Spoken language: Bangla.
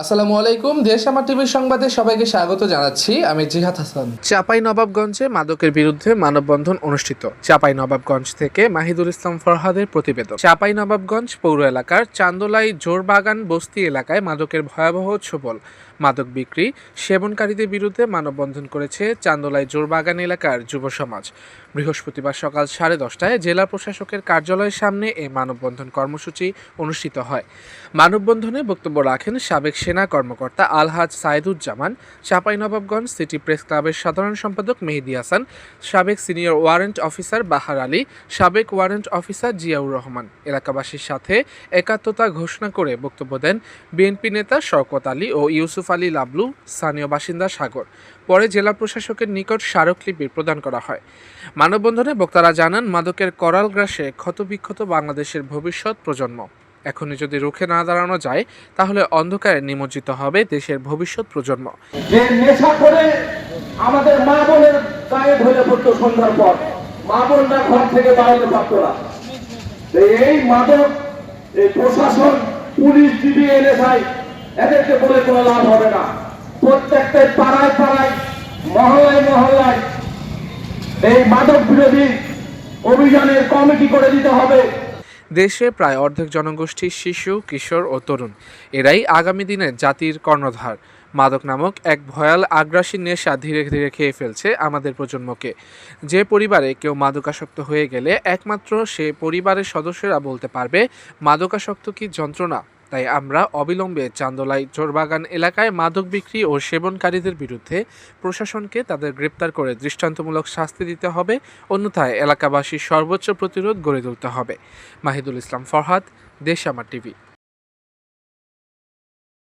আসসালামু আলাইকুম, দেশ আমার টিভির সংবাদে সবাইকে স্বাগত জানাচ্ছি। আমি জিহাদ হাসান। চাপাই নবাবগঞ্জে মাদকের বিরুদ্ধে মানববন্ধন অনুষ্ঠিত। চাপাই নবাবগঞ্জ থেকে মাহিদুল ইসলাম ফরহাদের প্রতিবেদন। চাপাই নবাবগঞ্জ পৌর এলাকার চান্দোলাই জোরবাগান বস্তি এলাকায় মাদকের ভয়াবহ ছোবল মাদক বিক্রি, সেবনকারীদের বিরুদ্ধে মানববন্ধন করেছে চান্দোলাই জোরবাগান এলাকার যুব সমাজ। বৃহস্পতিবার সকাল সাড়ে দশটায় জেলা প্রশাসকের কার্যালয়ের সামনে এই মানববন্ধন কর্মসূচি অনুষ্ঠিত হয়। মানববন্ধনে বক্তব্য রাখেন সাবেক সেনা কর্মকর্তা আলহাজ সাইদুজ্জামান, চাঁপাইনবাবগঞ্জ সিটি প্রেস ক্লাবের সাধারণ সম্পাদক মেহেদি হাসান, সাবেক senior warrant officer Bahar Ali, সাবেক ওয়ারেন্ট অফিসার জিয়াউর রহমান। এলাকাবাসীর সাথে একাত্মতা ঘোষণা করে বক্তব্য দেন বিএনপি নেতা শওকত আলী ও ইউসুফ আলী লাবলু, স্থানীয় বাসিন্দা সাগর। পরে জেলা প্রশাসকের নিকট স্মারকলিপি প্রদান করা হয়। মানববন্ধনে বক্তারা জানান, মাদকের করাল গ্রাসে ক্ষতবিক্ষত বাংলাদেশের ভবিষ্যৎ প্রজন্ম। এখনই যদি রুখে না দাঁড়ানো যায়, তাহলে অন্ধকারে নিমজ্জিত হবে দেশের ভবিষ্যৎ প্রজন্ম। যে নেশা করে আমাদের মা বোনের গায়ে সন্ধ্যার পর, মা বোনরা ঘর থেকে না। এই মাদক, এই প্রশাসন, পুলিশ ডিবি এনএসআই এদেরকে বলে কোনো লাভ হবে না। প্রত্যেকটা পাড়ায় পাড়ায় মহল্লায় মহল্লায় এই মাদক বিরোধী অভিযানের কমিটি করে দিতে হবে। দেশে প্রায় অর্ধেক জনগোষ্ঠী শিশু, কিশোর ও তরুণ, এরাই আগামী দিনে জাতির কর্ণধার। মাদক নামক এক ভয়াল আগ্রাসী নেশা ধীরে ধীরে খেয়ে ফেলছে আমাদের প্রজন্মকে। যে পরিবারে কেউ মাদকাসক্ত হয়ে গেলে একমাত্র সে পরিবারের সদস্যরা বলতে পারবে, মাদকাসক্ত কি যন্ত্রণা? তাই আমরা অবিলম্বে চান্দোলাই চোরবাগান এলাকায় মাদক বিক্রি ও সেবনকারীদের বিরুদ্ধে প্রশাসনকে তাদের গ্রেপ্তার করে দৃষ্টান্তমূলক শাস্তি দিতে হবে। অন্যথায় এলাকাবাসীর সর্বোচ্চ প্রতিরোধ গড়ে তুলতে হবে। মাহিদুল ইসলাম ফরহাদ দেশ আমার টিভি।